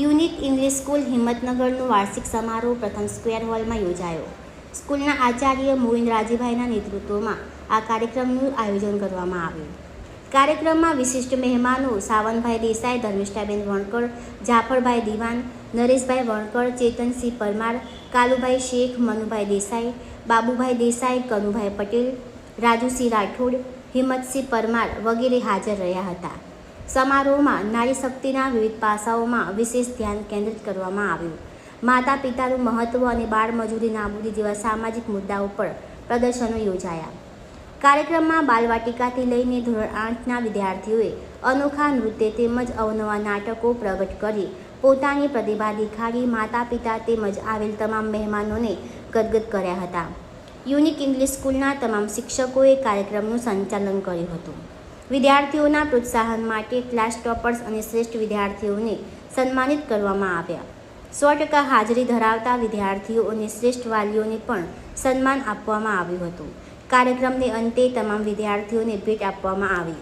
Unique English school હિંમતનગરનો વાર્ષિક સમારોહ પ્રથમ સ્ક્વેર હોલમાં યોજાયો. સ્કૂલના આચાર્ય મોહિન રાજીભાઈના નેતૃત્વમાં આ કાર્યક્રમનું આયોજન કરવામાં આવ્યું. કાર્યક્રમમાં વિશિષ્ટ મહેમાનો સાવનભાઈ દેસાઈ, ધર્મિષ્ઠાબેન વણકર, જાફરભાઈ દિવાન, નરેશભાઈ વણકર, ચેતનસિંહ પરમાર, કાલુભાઈ શેખ, મનુભાઈ દેસાઈ, બાબુભાઈ દેસાઈ, કનુભાઈ પટેલ, રાજુસિંહ રાઠોડ, હિંમતસિંહ પરમાર વગેરે હાજર રહ્યા હતા. સમારોહમાં નારી શક્તિના વિવિધ પાસાઓમાં વિશેષ ધ્યાન કેન્દ્રિત કરવામાં આવ્યું. માતા પિતાનું મહત્વ અને બાળમજૂરી નાબૂદી જેવા સામાજિક મુદ્દાઓ પર પ્રદર્શનો યોજાયા. કાર્યક્રમમાં બાલવાટિકાથી લઈને ધોરણ આઠના વિદ્યાર્થીઓએ અનોખા નૃત્ય તેમજ અવનવા નાટકો પ્રગટ કરી, પોતાની પ્રતિભા દેખાડી માતા પિતા તેમજ આવેલ તમામ મહેમાનોને ગદગદ કર્યા હતા. યુનિક ઇંગ્લિશ સ્કૂલના તમામ શિક્ષકોએ કાર્યક્રમનું સંચાલન કર્યું હતું. વિદ્યાર્થીઓના પ્રોત્સાહન માટે ક્લાસ ટોપર્સ અને શ્રેષ્ઠ વિદ્યાર્થીઓને સન્માનિત કરવામાં આવ્યા. સો ટકા હાજરી ધરાવતા વિદ્યાર્થીઓ અને શ્રેષ્ઠ વાલીઓને પણ સન્માન આપવામાં આવ્યું હતું. કાર્યક્રમને અંતે તમામ વિદ્યાર્થીઓને ભેટ આપવામાં આવી.